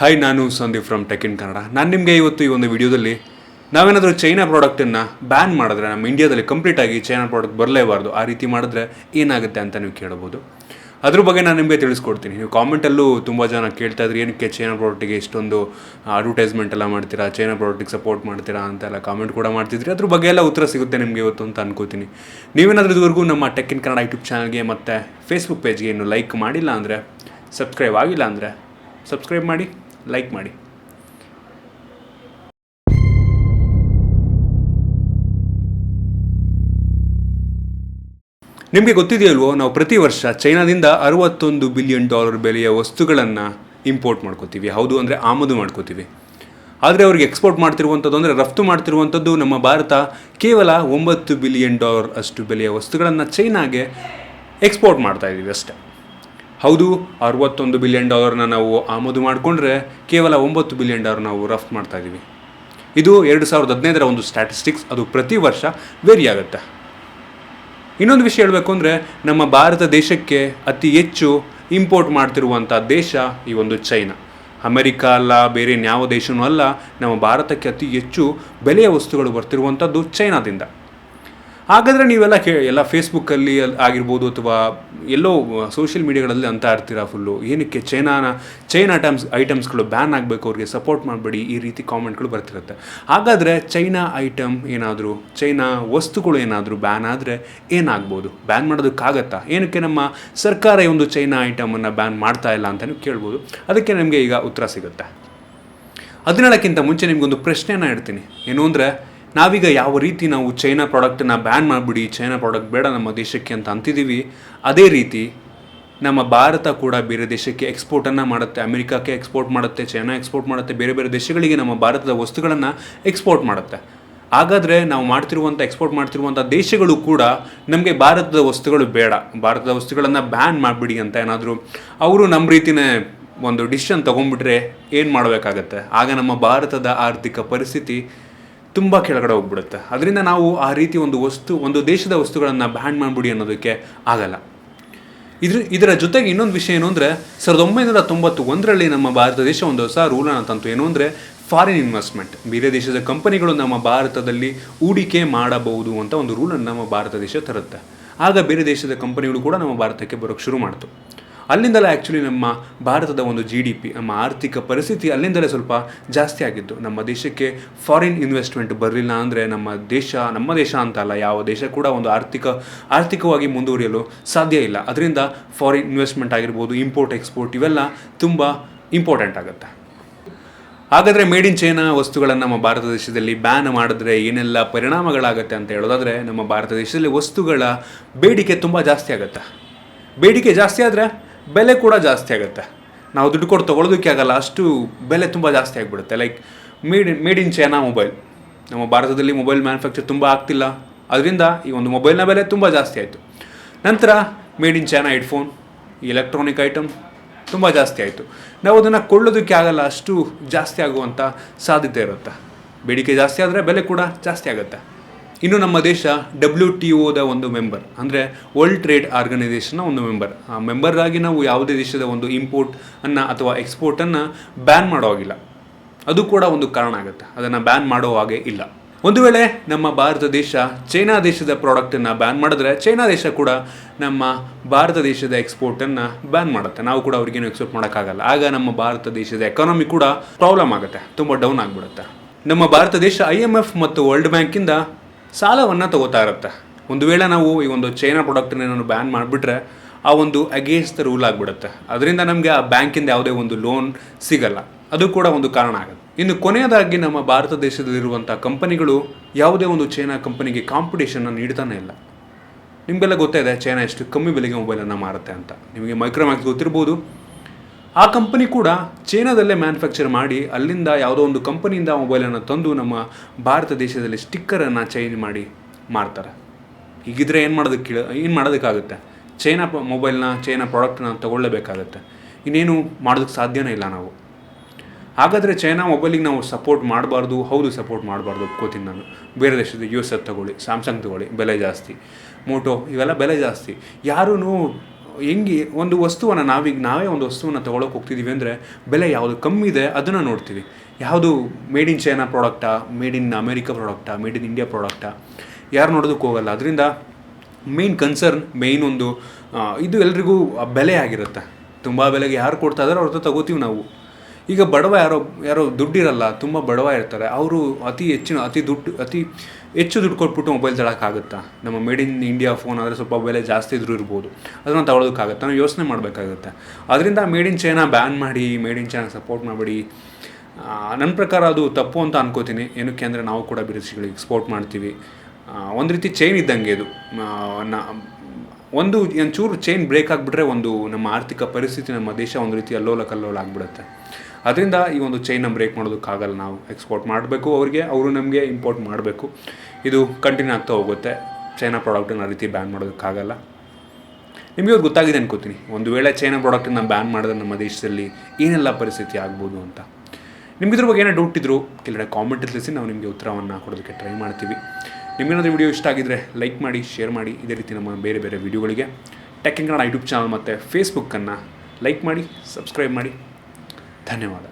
Hi ನಾನು Sandeep from tech in Kannada ನಾನು ನಿಮಗೆ ಇವತ್ತು ಈ ಒಂದು ವಿಡಿಯೋದಲ್ಲಿ ನಾವೇನಾದರೂ ಚೈನಾ ಪ್ರಾಡಕ್ಟನ್ನು ಬ್ಯಾನ್ ಮಾಡಿದ್ರೆ, ನಮ್ಮ ಇಂಡಿಯಾದಲ್ಲಿ ಕಂಪ್ಲೀಟಾಗಿ ಚೈನಾ ಪ್ರಾಡಕ್ಟ್ ಬರಲೇಬಾರ್ದು, ಆ ರೀತಿ ಮಾಡಿದ್ರೆ ಏನಾಗುತ್ತೆ ಅಂತ ನೀವು ಕೇಳ್ಬೋದು ಅದ್ರ ಬಗ್ಗೆ ನಾನು ನಿಮಗೆ ತಿಳಿಸ್ಕೊಡ್ತೀನಿ. ನೀವು ಕಾಮೆಂಟಲ್ಲೂ ತುಂಬ ಜನ ಕೇಳ್ತಾ ಇದ್ರಿ, ಏನಕ್ಕೆ ಚೈನಾ ಪ್ರಾಡಕ್ಟಿಗೆ ಇಷ್ಟೊಂದು ಅಡ್ವರ್ಟೈಸ್ಮೆಂಟ್ ಎಲ್ಲ ಮಾಡ್ತೀರಾ? ಚೈನಾ ಪ್ರಾಡಕ್ಟಿಗೆ ಸಪೋರ್ಟ್ ಮಾಡ್ತೀರಾ? ಅಂತೆಲ್ಲ ಕಾಮೆಂಟ್ ಕೂಡ ಮಾಡ್ತಿದ್ರಿ. ಅದ್ರ ಬಗ್ಗೆ ಎಲ್ಲ ಉತ್ತರ ಸಿಗುತ್ತೆ ನಿಮಗೆ ಇವತ್ತು ಅಂತ ಅನ್ಕೋತೀನಿ. ನೀವೇನಾದ್ರೂ ಇದುವರೆಗೂ ನಮ್ಮ ಟೆಕ್ ಇನ್ ಕನ್ನಡ ಯೂಟ್ಯೂಬ್ ಚಾನಲ್ಗೆ ಮತ್ತು ಫೇಸ್ಬುಕ್ ಪೇಜ್ಗೆ ಇನ್ನು ಲೈಕ್ ಮಾಡಿಲ್ಲ ಅಂದರೆ ಸಬ್ಸ್ಕ್ರೈಬ್ ಆಗಿಲ್ಲ ಅಂದರೆ ಸಬ್ಸ್ಕ್ರೈಬ್ ಮಾಡಿ ಲೈಕ್ ಮಾಡಿ. ನಿಮಗೆ ಗೊತ್ತಿದೆಯಲ್ವೋ ನಾವು ಪ್ರತಿ ವರ್ಷ ಚೈನಾದಿಂದ ಅರವತ್ತೊಂದು ಬಿಲಿಯನ್ ಡಾಲರ್ ಬೆಲೆಯ ವಸ್ತುಗಳನ್ನು ಇಂಪೋರ್ಟ್ ಮಾಡ್ಕೋತೀವಿ. ಹೌದು, ಅಂದರೆ ಆಮದು ಮಾಡ್ಕೋತೀವಿ. ಆದರೆ ಅವ್ರಿಗೆ ಎಕ್ಸ್ಪೋರ್ಟ್ ಮಾಡ್ತಿರುವಂಥದ್ದು ಅಂದರೆ ರಫ್ತು ಮಾಡ್ತಿರುವಂಥದ್ದು ನಮ್ಮ ಭಾರತ ಕೇವಲ ಒಂಬತ್ತು ಬಿಲಿಯನ್ ಡಾಲರ್ ಅಷ್ಟು ಬೆಲೆಯ ವಸ್ತುಗಳನ್ನು ಚೈನಾಗೆ ಎಕ್ಸ್ಪೋರ್ಟ್ ಮಾಡ್ತಾ ಇದ್ದೀವಿ ಅಷ್ಟೇ. ಹೌದು, ಅರವತ್ತೊಂದು ಬಿಲಿಯನ್ ಡಾಲರ್ನ ನಾವು ಆಮದು ಮಾಡಿಕೊಂಡ್ರೆ ಕೇವಲ ಒಂಬತ್ತು ಬಿಲಿಯನ್ ಡಾಲರ್ ನಾವು ರಫ್ತು ಮಾಡ್ತಾ ಇದ್ದೀವಿ ಇದು ಎರಡು ಸಾವಿರದ ಹದಿನೈದರ ಒಂದು ಸ್ಟ್ಯಾಟಿಸ್ಟಿಕ್ಸ್ ಅದು ಪ್ರತಿ ವರ್ಷ ವೇರಿ ಆಗುತ್ತೆ. ಇನ್ನೊಂದು ವಿಷಯ ಹೇಳಬೇಕು ಅಂದರೆ, ನಮ್ಮ ಭಾರತ ದೇಶಕ್ಕೆ ಅತಿ ಹೆಚ್ಚು ಇಂಪೋರ್ಟ್ ಮಾಡ್ತಿರುವಂಥ ದೇಶ ಈ ಒಂದು ಚೈನಾ. ಅಮೆರಿಕಾ ಅಲ್ಲ, ಬೇರೆ ಯಾವ ದೇಶನೂ ಅಲ್ಲ, ನಮ್ಮ ಭಾರತಕ್ಕೆ ಅತಿ ಹೆಚ್ಚು ಬೆಲೆಯ ವಸ್ತುಗಳು ಬರ್ತಿರುವಂಥದ್ದು ಚೈನಾದಿಂದ. ಹಾಗಾದರೆ ನೀವೆಲ್ಲ ಕೇ, ಎಲ್ಲ ಫೇಸ್ಬುಕ್ಕಲ್ಲಿ ಆಗಿರ್ಬೋದು ಅಥವಾ ಎಲ್ಲೋ ಸೋಷಿಯಲ್ ಮೀಡಿಯಾಗಳಲ್ಲಿ ಅಂತ ಇರ್ತೀರಾ ಫುಲ್ಲು ಏನಕ್ಕೆ ಚೈನಾನ, ಚೈನಾ ಐಟಮ್ಸ್ ಐಟಮ್ಸ್ಗಳು ಬ್ಯಾನ್ ಆಗಬೇಕು, ಅವ್ರಿಗೆ ಸಪೋರ್ಟ್ ಮಾಡಬೇಡಿ, ಈ ರೀತಿ ಕಾಮೆಂಟ್ಗಳು ಬರ್ತಿರುತ್ತೆ. ಹಾಗಾದರೆ ಚೈನಾ ಐಟಮ್ ಏನಾದರೂ, ಚೈನಾ ವಸ್ತುಗಳು ಏನಾದರೂ ಬ್ಯಾನ್ ಆದರೆ ಏನಾಗ್ಬೋದು? ಬ್ಯಾನ್ ಮಾಡೋದಕ್ಕಾಗತ್ತಾ? ಏನಕ್ಕೆ ನಮ್ಮ ಸರ್ಕಾರ ಈ ಒಂದು ಚೈನಾ ಐಟಮನ್ನು ಬ್ಯಾನ್ ಮಾಡ್ತಾ ಇಲ್ಲ ಅಂತಲೂ ಕೇಳ್ಬೋದು. ಅದಕ್ಕೆ ನಮಗೆ ಈಗ ಉತ್ತರ ಸಿಗುತ್ತೆ. ಹದಿನೇಳಕ್ಕಿಂತ ಮುಂಚೆ ನಿಮಗೊಂದು ಪ್ರಶ್ನೆಯನ್ನು ಇಡ್ತೀನಿ ಏನು ಅಂದರೆ ನಾವೀಗ ಯಾವ ರೀತಿ ನಾವು ಚೈನಾ ಪ್ರಾಡಕ್ಟನ್ನು ಬ್ಯಾನ್ ಮಾಡಿಬಿಡಿ, ಚೈನಾ ಪ್ರಾಡಕ್ಟ್ ಬೇಡ ನಮ್ಮ ದೇಶಕ್ಕೆ ಅಂತ ಅಂತಿದ್ದೀವಿ ಅದೇ ರೀತಿ ನಮ್ಮ ಭಾರತ ಕೂಡ ಬೇರೆ ದೇಶಕ್ಕೆ ಎಕ್ಸ್ಪೋರ್ಟನ್ನು ಮಾಡುತ್ತೆ, ಅಮೆರಿಕಕ್ಕೆ ಎಕ್ಸ್ಪೋರ್ಟ್ ಮಾಡುತ್ತೆ, ಚೈನಾ ಎಕ್ಸ್ಪೋರ್ಟ್ ಮಾಡುತ್ತೆ, ಬೇರೆ ಬೇರೆ ದೇಶಗಳಿಗೆ ನಮ್ಮ ಭಾರತದ ವಸ್ತುಗಳನ್ನು ಎಕ್ಸ್ಪೋರ್ಟ್ ಮಾಡುತ್ತೆ. ಹಾಗಾದರೆ ನಾವು ಮಾಡ್ತಿರುವಂಥ, ಎಕ್ಸ್ಪೋರ್ಟ್ ಮಾಡ್ತಿರುವಂಥ ದೇಶಗಳು ಕೂಡ ನಮಗೆ ಭಾರತದ ವಸ್ತುಗಳು ಬೇಡ. ಭಾರತದ ವಸ್ತುಗಳನ್ನು ಬ್ಯಾನ್ ಮಾಡಿಬಿಡಿ ಅಂತ ಏನಾದರೂ ಅವರು ನಮ್ಮ ರೀತಿನೇ ಒಂದು ಡಿಸಿಷನ್ ತೊಗೊಂಡ್ಬಿಟ್ರೆ ಏನು ಮಾಡಬೇಕಾಗತ್ತೆ? ಆಗ ನಮ್ಮ ಭಾರತದ ಆರ್ಥಿಕ ಪರಿಸ್ಥಿತಿ ತುಂಬ ಕೆಳಗಡೆ ಹೋಗ್ಬಿಡುತ್ತೆ. ಅದರಿಂದ ನಾವು ಆ ರೀತಿ ಒಂದು ವಸ್ತು, ಒಂದು ದೇಶದ ವಸ್ತುಗಳನ್ನು ಬ್ಯಾನ್ ಮಾಡಿಬಿಡಿ ಅನ್ನೋದಕ್ಕೆ ಆಗಲ್ಲ. ಇದ್ರ, ಇದರ ಜೊತೆಗೆ ಇನ್ನೊಂದು ವಿಷಯ ಏನು ಅಂದರೆ, ಸಾವಿರದ ಒಂಬೈನೂರ ತೊಂಬತ್ತು ಒಂದರಲ್ಲಿ ನಮ್ಮ ಭಾರತ ದೇಶ ಒಂದು ಹೊಸ ರೂಲನ್ನು ತಂತು. ಏನು ಅಂದರೆ ಫಾರಿನ್ ಇನ್ವೆಸ್ಟ್ಮೆಂಟ್ ಬೇರೆ ದೇಶದ ಕಂಪನಿಗಳು ನಮ್ಮ ಭಾರತದಲ್ಲಿ ಹೂಡಿಕೆ ಮಾಡಬಹುದು ಅಂತ ಒಂದು ರೂಲನ್ನು ನಮ್ಮ ಭಾರತ ದೇಶ ತರುತ್ತೆ. ಆಗ ಬೇರೆ ದೇಶದ ಕಂಪನಿಗಳು ಕೂಡ ನಮ್ಮ ಭಾರತಕ್ಕೆ ಬರೋಕ್ಕೆ ಶುರು ಮಾಡ್ತು. ಅಲ್ಲಿಂದಲೇ ಆ್ಯಕ್ಚುಲಿ ನಮ್ಮ ಭಾರತದ ಒಂದು ಜಿ ಡಿ ಪಿ ನಮ್ಮ ಆರ್ಥಿಕ ಪರಿಸ್ಥಿತಿ ಅಲ್ಲಿಂದಲೇ ಸ್ವಲ್ಪ ಜಾಸ್ತಿ ಆಗಿತ್ತು. ನಮ್ಮ ದೇಶಕ್ಕೆ ಫಾರಿನ್ ಇನ್ವೆಸ್ಟ್ಮೆಂಟ್ ಬರಲಿಲ್ಲ ಅಂದರೆ ನಮ್ಮ ದೇಶ ನಮ್ಮ ದೇಶ ಅಂತ ಅಲ್ಲ ಯಾವ ದೇಶ ಕೂಡ ಒಂದು ಆರ್ಥಿಕ, ಆರ್ಥಿಕವಾಗಿ ಮುಂದುವರಿಯಲು ಸಾಧ್ಯ ಇಲ್ಲ. ಅದರಿಂದ ಫಾರಿನ್ ಇನ್ವೆಸ್ಟ್ಮೆಂಟ್ ಆಗಿರ್ಬೋದು ಇಂಪೋರ್ಟ್ ಎಕ್ಸ್ಪೋರ್ಟ್ ಇವೆಲ್ಲ ತುಂಬ ಇಂಪಾರ್ಟೆಂಟ್ ಆಗುತ್ತೆ. ಹಾಗಾದರೆ ಮೇಡ್ ಇನ್ ಚೈನಾ ವಸ್ತುಗಳನ್ನು ನಮ್ಮ ಭಾರತ ದೇಶದಲ್ಲಿ ಬ್ಯಾನ್ ಮಾಡಿದ್ರೆ ಏನೆಲ್ಲ ಪರಿಣಾಮಗಳಾಗುತ್ತೆ ಅಂತ ಹೇಳೋದಾದರೆ, ನಮ್ಮ ಭಾರತ ದೇಶದಲ್ಲಿ ವಸ್ತುಗಳ ಬೇಡಿಕೆ ತುಂಬ ಜಾಸ್ತಿ ಆಗುತ್ತೆ. ಬೇಡಿಕೆ ಜಾಸ್ತಿ ಆದರೆ ಬೆಲೆ ಕೂಡ ಜಾಸ್ತಿ ಆಗುತ್ತೆ. ನಾವು ದುಡ್ಡು ಕೊಟ್ಟು ತೊಗೊಳೋದಕ್ಕೆ ಆಗಲ್ಲ, ಅಷ್ಟು ಬೆಲೆ ತುಂಬ ಜಾಸ್ತಿ ಆಗಿಬಿಡುತ್ತೆ. Like made made in China mobile ನಮ್ಮ ಭಾರತದಲ್ಲಿ ಮೊಬೈಲ್ ಮ್ಯಾನುಫ್ಯಾಕ್ಚರ್ ತುಂಬ ಆಗ್ತಿಲ್ಲ. ಅದರಿಂದ ಈ ಒಂದು ಮೊಬೈಲ್ನ ಬೆಲೆ ತುಂಬ ಜಾಸ್ತಿ ಆಯಿತು. ನಂತರ made in China headphone electronic item ತುಂಬ ಜಾಸ್ತಿ ಆಯಿತು. ನಾವು ಅದನ್ನು ಕೊಳ್ಳೋದಕ್ಕೆ ಆಗಲ್ಲ, ಅಷ್ಟು ಜಾಸ್ತಿ ಆಗುವಂಥ ಸಾಧ್ಯತೆ ಇರುತ್ತೆ. ಬೇಡಿಕೆ ಜಾಸ್ತಿ ಆದರೆ ಬೆಲೆ ಕೂಡ ಜಾಸ್ತಿ ಆಗುತ್ತೆ. ಇನ್ನು ನಮ್ಮ ದೇಶ ಡಬ್ಲ್ಯೂ ಟಿ ಒದ ಒಂದು ಮೆಂಬರ್ ಅಂದರೆ ವರ್ಲ್ಡ್ ಟ್ರೇಡ್ ಆರ್ಗನೈಸೇಷನ್ನ ಒಂದು ಮೆಂಬರ್ ಆ ಮೆಂಬರ್ ಆಗಿ ನಾವು ಯಾವುದೇ ದೇಶದ ಒಂದು ಇಂಪೋರ್ಟ್ ಅನ್ನು ಅಥವಾ ಎಕ್ಸ್ಪೋರ್ಟನ್ನು ಬ್ಯಾನ್ ಮಾಡೋ ಹಾಗಿಲ್ಲ ಅದು ಕೂಡ ಒಂದು ಕಾರಣ ಆಗುತ್ತೆ. ಅದನ್ನು ಬ್ಯಾನ್ ಮಾಡೋ ಹಾಗೆ ಇಲ್ಲ. ಒಂದು ವೇಳೆ ನಮ್ಮ ಭಾರತ ದೇಶ ಚೈನಾ ದೇಶದ ಪ್ರಾಡಕ್ಟನ್ನು ಬ್ಯಾನ್ ಮಾಡಿದ್ರೆ ಚೈನಾ ದೇಶ ಕೂಡ ನಮ್ಮ ಭಾರತ ದೇಶದ ಎಕ್ಸ್ಪೋರ್ಟನ್ನು ಬ್ಯಾನ್ ಮಾಡುತ್ತೆ. ನಾವು ಕೂಡ ಅವ್ರಿಗೇನು ಎಕ್ಸ್ಪೋರ್ಟ್ ಮಾಡೋಕ್ಕಾಗಲ್ಲ. ಆಗ ನಮ್ಮ ಭಾರತ ದೇಶದ ಎಕಾನಮಿ ಕೂಡ ಪ್ರಾಬ್ಲಮ್ ಆಗುತ್ತೆ. ತುಂಬ ಡೌನ್ ಆಗಿಬಿಡುತ್ತೆ. ನಮ್ಮ ಭಾರತ ದೇಶ ಐ ಎಂ ಎಫ್ ಮತ್ತು ವರ್ಲ್ಡ್ ಬ್ಯಾಂಕಿಂದ ಸಾಲವನ್ನು ತಗೋತಾ ಇರುತ್ತೆ. ಒಂದು ವೇಳೆ ನಾವು ಈ ಒಂದು ಚೈನಾ ಪ್ರಾಡಕ್ಟನ್ನ ಬ್ಯಾನ್ ಮಾಡಿಬಿಟ್ರೆ, ಆ ಒಂದು ಅಗೇನ್ಸ್ಟ್ ದ ರೂಲ್ ಆಗಿಬಿಡುತ್ತೆ. ಅದರಿಂದ ನಮಗೆ ಆ ಬ್ಯಾಂಕಿಂದ ಯಾವುದೇ ಒಂದು ಲೋನ್ ಸಿಗಲ್ಲ. ಅದು ಕೂಡ ಒಂದು ಕಾರಣ ಆಗುತ್ತೆ. ಇನ್ನು ಕೊನೆಯದಾಗಿ ನಮ್ಮ ಭಾರತ ದೇಶದಲ್ಲಿರುವಂಥ ಕಂಪನಿಗಳು ಯಾವುದೇ ಒಂದು ಚೈನಾ ಕಂಪನಿಗೆ ಕಾಂಪಿಟೇಷನ್ನ ನೀಡ್ತಾನೆ ಇಲ್ಲ. ನಿಮಗೆಲ್ಲ ಗೊತ್ತಿದೆ ಚೈನಾ ಎಷ್ಟು ಕಮ್ಮಿ ಬೆಲೆಗೆ ಮೊಬೈಲನ್ನು ಮಾರುತ್ತೆ ಅಂತ. ನಿಮಗೆ ಮೈಕ್ರೋಮ್ಯಾಕ್ಸ್ ಗೊತ್ತಿರ್ಬೋದು. ಆ ಕಂಪನಿ ಕೂಡ ಚೀನಾದಲ್ಲೇ ಮ್ಯಾನುಫ್ಯಾಕ್ಚರ್ ಮಾಡಿ ಅಲ್ಲಿಂದ ಯಾವುದೋ ಒಂದು ಕಂಪನಿಯಿಂದ ಮೊಬೈಲನ್ನು ತಂದು ನಮ್ಮ ಭಾರತ ದೇಶದಲ್ಲಿ ಸ್ಟಿಕ್ಕರನ್ನು ಚೇಂಜ್ ಮಾಡಿ ಮಾರ್ತಾರೆ. ಹೀಗಿದ್ರೆ ಏನು ಮಾಡೋದಕ್ಕೆ ಏನು ಮಾಡೋದಕ್ಕಾಗುತ್ತೆ? ಚೈನಾ ಮೊಬೈಲ್ನ ಚೈನಾ ಪ್ರಾಡಕ್ಟ್ನ ತೊಗೊಳ್ಳಬೇಕಾಗುತ್ತೆ. ಇನ್ನೇನು ಮಾಡೋದಕ್ಕೆ ಸಾಧ್ಯನೇ ಇಲ್ಲ ನಾವು. ಹಾಗಾದರೆ ಚೈನಾ ಮೊಬೈಲಿಗೆ ನಾವು ಸಪೋರ್ಟ್ ಮಾಡಬಾರ್ದು? ಹೌದು ಸಪೋರ್ಟ್ ಮಾಡಬಾರ್ದು ಒಪ್ಕೋತೀನಿ ನಾನು. ಬೇರೆ ದೇಶದ ಯು ಎಸ್ ಎಫ್ ತಗೊಳ್ಳಿ ಸ್ಯಾಮ್ಸಂಗ್ ತಗೊಳ್ಳಿ, ಬೆಲೆ ಜಾಸ್ತಿ. ಮೋಟೋ ಇವೆಲ್ಲ ಬೆಲೆ ಜಾಸ್ತಿ. ಯಾರೂ ಹೆಂಗೆ ಒಂದು ವಸ್ತುವನ್ನು ನಾವೀಗ ನಾವೇ ಒಂದು ವಸ್ತುವನ್ನು ತೊಗೊಳಕ್ಕೆ ಹೋಗ್ತಿದ್ದೀವಿ ಅಂದರೆ ಬೆಲೆ ಯಾವುದು ಕಮ್ಮಿ ಇದೆ ಅದನ್ನು ನೋಡ್ತೀವಿ. ಯಾವುದು ಮೇಡ್ ಇನ್ ಚೈನಾ ಪ್ರಾಡಕ್ಟಾ ಮೇಡ್ ಇನ್ ಅಮೇರಿಕಾ ಪ್ರಾಡಕ್ಟಾ ಮೇಡ್ ಇನ್ ಇಂಡಿಯಾ ಪ್ರಾಡಕ್ಟಾ ಯಾರು ನೋಡೋದಕ್ಕೆ ಹೋಗಲ್ಲ. ಅದರಿಂದ ಮೇನ್ ಕನ್ಸರ್ನ್ ಮೇಯ್ನ್ ಒಂದು ಇದು ಎಲ್ರಿಗೂ ಬೆಲೆ ಆಗಿರುತ್ತೆ. ತುಂಬ ಬೆಲೆಗೆ ಯಾರು ಕೊಡ್ತಾ ಹತ್ರ ತಗೋತೀವಿ ನಾವು. ಈಗ ಬಡವ ಯಾರೋ ಯಾರೋ ದುಡ್ಡಿರಲ್ಲ, ತುಂಬ ಬಡವ ಇರ್ತಾರೆ. ಅವರು ಅತಿ ಹೆಚ್ಚಿನ, ಅತಿ ದುಡ್ಡು, ಅತಿ ಹೆಚ್ಚು ದುಡ್ಡು ಕೊಟ್ಬಿಟ್ಟು ಮೊಬೈಲ್ ತಗೊಳಕ್ಕಾಗುತ್ತಾ ನಮ್ಮ ಮೇಡ್ ಇನ್ ಇಂಡಿಯಾ ಫೋನ್ ಆದರೆ ಸ್ವಲ್ಪ ಬೆಲೆ ಜಾಸ್ತಿ ಇದ್ರೂ ಇರ್ಬೋದು. ಅದನ್ನು ತಗೊಳೋದಕ್ಕಾಗುತ್ತೆ? ನಾವು ಯೋಚನೆ ಮಾಡಬೇಕಾಗುತ್ತೆ. ಅದರಿಂದ ಮೇಡ್ ಇನ್ ಚೈನಾ ಬ್ಯಾನ್ ಮಾಡಿ ಮೇಡ್ ಇನ್ ಚೈನಾ ಸಪೋರ್ಟ್ ಮಾಡಬೇಡಿ. ನನ್ನ ಪ್ರಕಾರ ಅದು ತಪ್ಪು ಅಂತ ಅನ್ಕೋತೀನಿ. ಏನಕ್ಕೆ ಅಂದರೆ ನಾವು ಕೂಡ ಬಿರುಸಿಗಳಿಗೆ ಎಕ್ಸ್ಪೋರ್ಟ್ ಮಾಡ್ತೀವಿ. ಒಂದು ರೀತಿ ಚೈನ್ ಇದ್ದಂಗೆ ಇದು. ಒಂದು ಒಂಚೂರು ಚೈನ್ ಬ್ರೇಕ್ ಆಗಿಬಿಟ್ರೆ ಒಂದು ನಮ್ಮ ಆರ್ಥಿಕ ಪರಿಸ್ಥಿತಿ ನಮ್ಮ ದೇಶ ಒಂದು ರೀತಿ ಅಲ್ಲೋಲ ಕಲ್ಲೋಲ ಆಗಿಬಿಡುತ್ತೆ. ಅದರಿಂದ ಈ ಒಂದು ಚೈನ್ನ ಬ್ರೇಕ್ ಮಾಡೋದಕ್ಕಾಗಲ್ಲ ನಾವು. ಎಕ್ಸ್ಪೋರ್ಟ್ ಮಾಡಬೇಕು ಅವ್ರಿಗೆ, ಅವರು ನಮಗೆ ಇಂಪೋರ್ಟ್ ಮಾಡಬೇಕು. ಇದು ಕಂಟಿನ್ಯೂ ಆಗ್ತಾ ಹೋಗುತ್ತೆ. ಚೈನಾ ಪ್ರಾಡಕ್ಟನ್ನು ಆ ರೀತಿ ಬ್ಯಾನ್ ಮಾಡೋದಕ್ಕಾಗಲ್ಲ. ನಿಮಗೆ ಅವ್ರು ಗೊತ್ತಾಗಿದೆ ಅನ್ಕೋತೀನಿ. ಒಂದು ವೇಳೆ ಚೈನಾ ಪ್ರಾಡಕ್ಟನ್ನು ಬ್ಯಾನ್ ಮಾಡಿದ್ರೆ ನಮ್ಮ ದೇಶದಲ್ಲಿ ಏನೆಲ್ಲ ಪರಿಸ್ಥಿತಿ ಆಗ್ಬೋದು ಅಂತ. ನಿಮ್ಗೆ ಇದ್ರ ಬಗ್ಗೆ ಏನೋ ಡೌಟ್ ಇದ್ರು ಕೆಳಗಡೆ ಕಾಮೆಂಟ್ ತಿಳಿಸಿ, ನಾವು ನಿಮಗೆ ಉತ್ತರವನ್ನು ಕೊಡೋದಕ್ಕೆ ಟ್ರೈ ಮಾಡ್ತೀವಿ. ನಿಮಗೇನಾದರೂ ವಿಡಿಯೋ ಇಷ್ಟ ಆಗಿದ್ದರೆ ಲೈಕ್ ಮಾಡಿ ಶೇರ್ ಮಾಡಿ. ಇದೇ ರೀತಿ ನಮ್ಮ ಬೇರೆ ಬೇರೆ ವಿಡಿಯೋಗಳಿಗೆ ಟೆಕ್ ಕನ್ನಡ ಯೂಟ್ಯೂಬ್ ಚಾನಲ್ ಮತ್ತು ಫೇಸ್ಬುಕ್ಕನ್ನು ಲೈಕ್ ಮಾಡಿ ಸಬ್ಸ್ಕ್ರೈಬ್ ಮಾಡಿ. ಧನ್ಯವಾದ.